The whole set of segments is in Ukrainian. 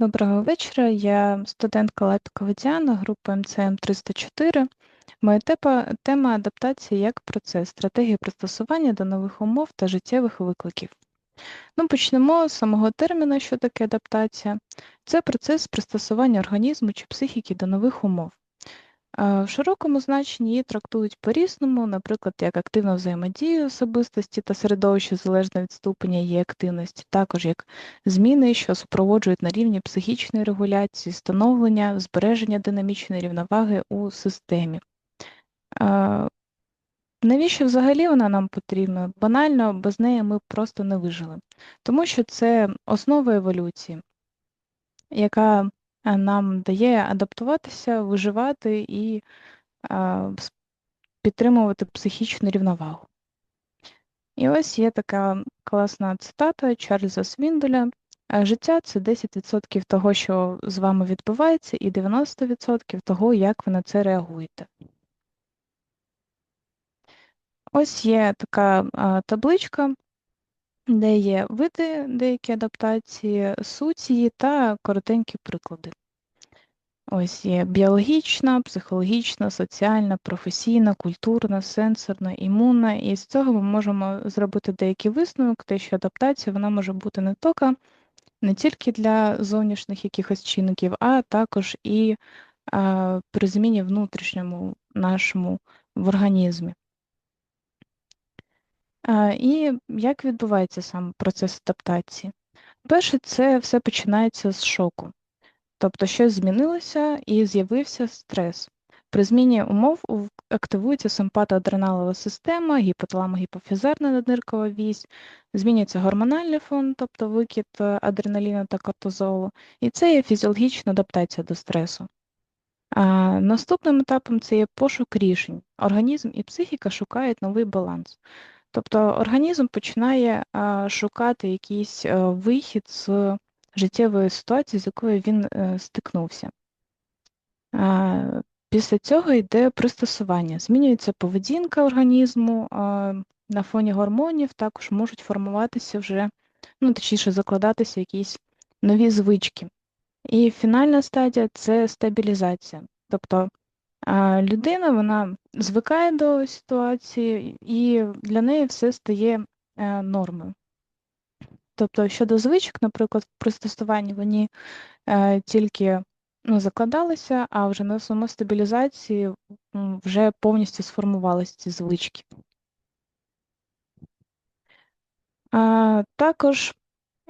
Доброго вечора. Я студентка Лепіка Водіана, групи МЦМ 304. Моя тема адаптації як процес, стратегії пристосування до нових умов та життєвих викликів. Ну, Почнемо з самого терміну, що таке адаптація. Це процес пристосування організму чи психіки до нових умов. В широкому значенні її трактують по-різному, наприклад, як активну взаємодію особистості та середовища залежно від ступеня її активності, також як зміни, що супроводжують на рівні психічної регуляції, становлення, збереження динамічної рівноваги у системі. Навіщо взагалі вона нам потрібна? Банально, без неї ми просто не вижили, тому що це основа еволюції, яка нам дає адаптуватися, виживати і підтримувати психічну рівновагу. І ось є така класна цитата Чарльза Свінделя. «Е, життя це 10% того, що з вами відбувається, і 90% того, як ви на це реагуєте. Ось є така табличка, де є види, деякі адаптації, суті та коротенькі приклади. Ось є біологічна, психологічна, соціальна, професійна, культурна, сенсорна, імунна. І з цього ми можемо зробити деякий висновок, те, що адаптація вона може бути не тільки, не тільки для зовнішніх якихось чинників, а також і а, при зміні внутрішньому нашому в організмі. І як відбувається сам процес адаптації? Перше, це все починається з шоку. Тобто щось змінилося і з'явився стрес. При зміні умов активується симпатоадреналова система, гіпоталамо-гіпофізарна надниркова вісь, змінюється гормональний фон, тобто викид е, адреналіну та кортизолу, і це є фізіологічна адаптація до стресу. А Наступним етапом це є пошук рішень. Організм і психіка шукають новий баланс. Тобто організм починає шукати якийсь е, вихід з життєвої ситуації, з якою він е, стикнувся. Після цього йде пристосування. Змінюється поведінка організму на фоні гормонів, також можуть формуватися вже, ну, точніше, закладатися якісь нові звички. І фінальна стадія це стабілізація. Тобто людина вона звикає до ситуації, і для неї все стає е, нормою. Тобто щодо звичок, наприклад, в пристосуванні вони е, тільки ну, закладалися, а вже на самостабілізації вже повністю сформувалися ці звички. А, Також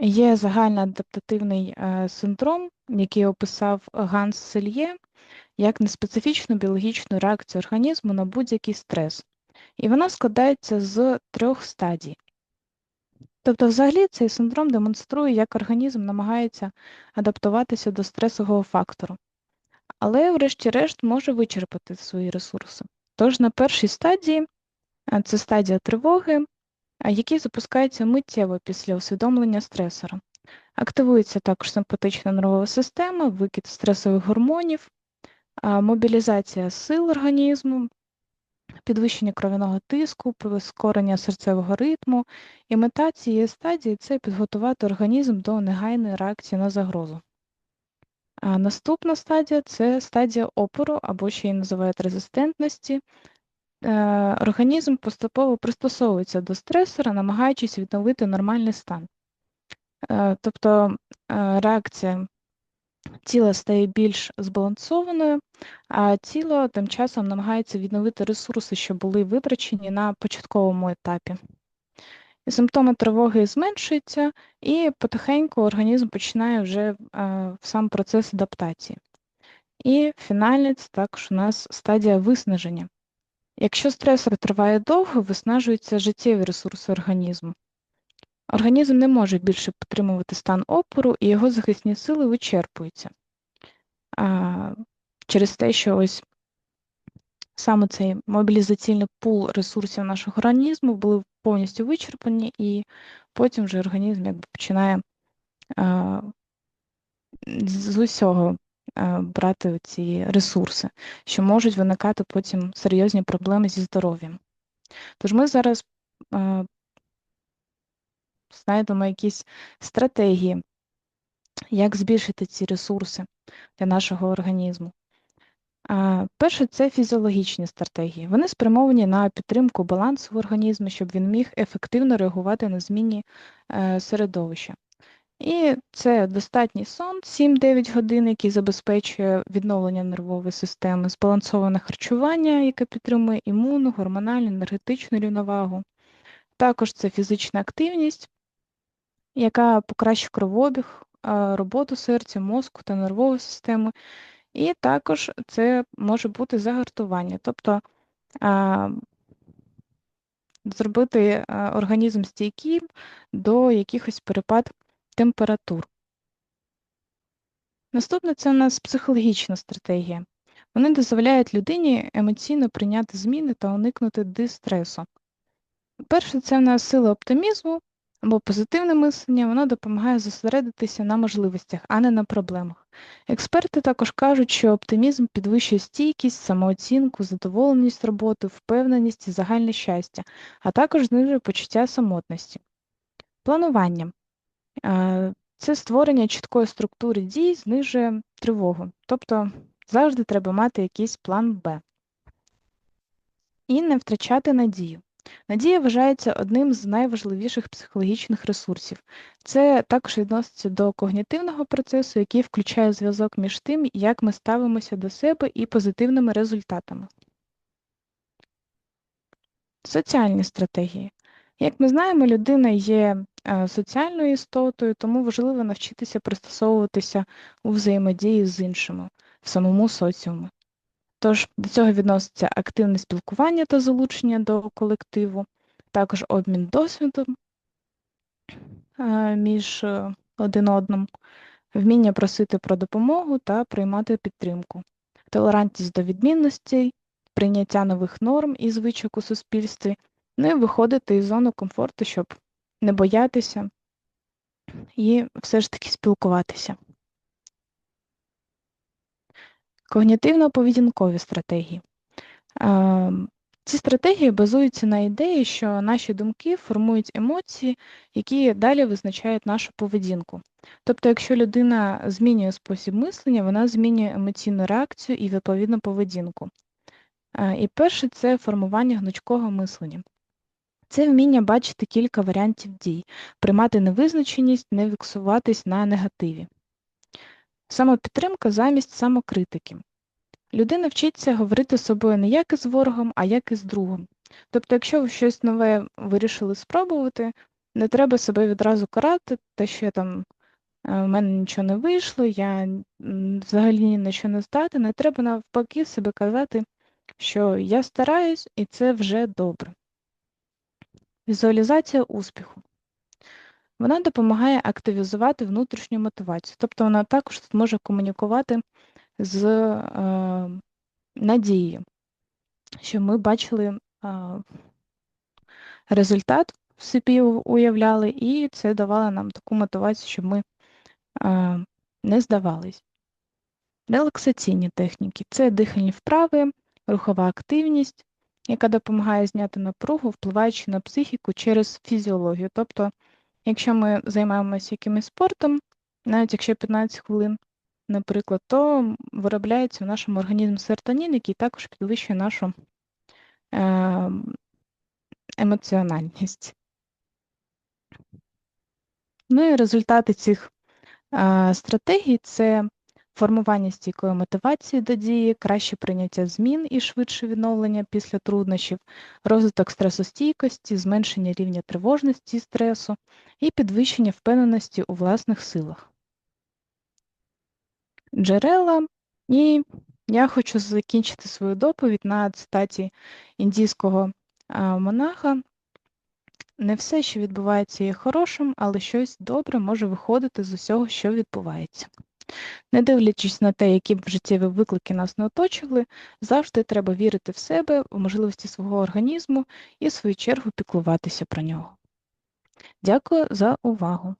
є загальноадаптативний е, синдром, який описав Ганс Сельє як неспецифічну біологічну реакцію організму на будь-який стрес. І вона складається з трьох стадій. Тобто, взагалі, цей синдром демонструє, як організм намагається адаптуватися до стресового фактору, але, врешті-решт, може вичерпати свої ресурси. Тож на першій стадії це стадія тривоги, який запускається миттєво після усвідомлення стресора. Активується також симпатична нервова система, викид стресових гормонів, мобілізація сил організму, підвищення кров'яного тиску, прискорення серцевого ритму. І мета цієї стадії це підготувати організм до негайної реакції на загрозу. А Наступна стадія це стадія опору, або ще й називають резистентності. Е, організм поступово пристосовується до стресора, намагаючись відновити нормальний стан. Е, тобто е, реакція тіла стає більш збалансованою, а тіло тим часом намагається відновити ресурси, що були витрачені на початковому етапі. Симптоми тривоги зменшуються, і потихеньку організм починає вже в сам процес адаптації. І фінальний це також у нас стадія виснаження. Якщо стресор триває довго, виснажуються життєві ресурси організму. Організм не може більше підтримувати стан опору, і його захисні сили вичерпуються. А, Через те, що ось саме цей мобілізаційний пул ресурсів нашого організму були повністю вичерпані, і потім вже організм якби починає а, з усього а, брати ці ресурси, що можуть виникати потім серйозні проблеми зі здоров'ям. Тож ми зараз знайдемо якісь стратегії як збільшити ці ресурси для нашого організму. Перше, це фізіологічні стратегії. Вони спрямовані на підтримку балансу в організмі, щоб він міг ефективно реагувати на змінні е, середовища. І це достатній сон 7-9 годин, який забезпечує відновлення нервової системи, збалансоване харчування, яке підтримує імунну, гормональну, енергетичну рівновагу. Також це фізична активність, яка покращує кровообіг, роботу серця, мозку та нервової системи. І також це може бути загартування, тобто зробити організм стійким до якихось перепад температур. Наступне це у нас психологічна стратегія. Вони дозволяють людині емоційно прийняти зміни та уникнути дистресу. Перше, це в нас сила оптимізму або позитивне мислення, воно допомагає зосередитися на можливостях, а не на проблемах. Експерти також кажуть, що оптимізм підвищує стійкість, самооцінку, задоволеність роботи, впевненість і загальне щастя, а також знижує почуття самотності. Планування це створення чіткої структури дій знижує тривогу, тобто завжди треба мати якийсь план Б. І не втрачати надію. Надія вважається одним з найважливіших психологічних ресурсів. Це також відноситься до когнітивного процесу, який включає зв'язок між тим, як ми ставимося до себе і позитивними результатами. Соціальні стратегії. Як ми знаємо, людина є е, соціальною істотою, тому важливо навчитися пристосовуватися у взаємодії з іншими в самому соціумі. Тож до цього відноситься активне спілкування та залучення до колективу, також обмін досвідом е, між е, один одним, вміння просити про допомогу та приймати підтримку, толерантність до відмінностей, прийняття нових норм і звичок у суспільстві, ну і виходити із зони комфорту, щоб не боятися і все ж таки спілкуватися. Когнітивно-поведінкові стратегії. Ем, ці стратегії базуються на ідеї, що наші думки формують емоції, які далі визначають нашу поведінку. Тобто, якщо людина змінює спосіб мислення, вона змінює емоційну реакцію і відповідну поведінку. Е, і перше це формування гнучкого мислення. Це вміння бачити кілька варіантів дій, приймати невизначеність, не фіксуватись на негативі. Самопідтримка замість самокритики. Людина вчиться говорити з собою не як із ворогом, а як із другом. Тобто, якщо ви щось нове вирішили спробувати, не треба себе відразу карати, те, що я там в мене нічого не вийшло, я взагалі ні на що не здати, не треба навпаки себе казати, що я стараюсь і це вже добре. Візуалізація успіху. Вона допомагає активізувати внутрішню мотивацію, тобто вона також зможе комунікувати з е, надією, що ми бачили е, результат в собі уявляли, і це давало нам таку мотивацію, щоб ми е, не здавались. Релаксаційні техніки це дихальні вправи, рухова активність, яка допомагає зняти напругу, впливаючи на психіку через фізіологію. Тобто Якщо ми займаємося якимось спортом, навіть якщо 15 хвилин, наприклад, то виробляється в нашому організмі серотонін, який також підвищує нашу е, емоціональність. Ну і результати цих е, стратегій це формування стійкої мотивації до дії, краще прийняття змін і швидше відновлення після труднощів, розвиток стресостійкості, зменшення рівня тривожності стресу і підвищення впевненості у власних силах. Джерела і я хочу закінчити свою доповідь на цитаті індійського монаха. Не все, що відбувається, є хорошим, але щось добре може виходити з усього, що відбувається. Не дивлячись на те, які б життєві виклики нас не оточували, завжди треба вірити в себе, в можливості свого організму і, в свою чергу, піклуватися про нього. Дякую за увагу!